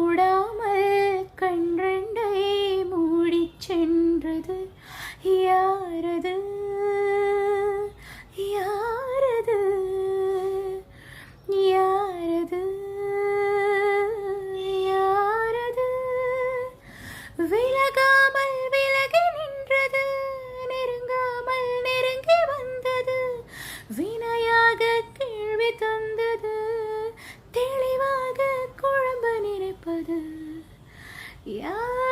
மூடாமல் கன்றண்டை மூடி சென்றது. யாரது? யாரது? யாரது? யாரது? விலகாமல் விலகி நின்றது. நெருங்காமல் நெருங்கி வந்தது. வினையாக கேள்வி தந்தது. தெளி Yeah.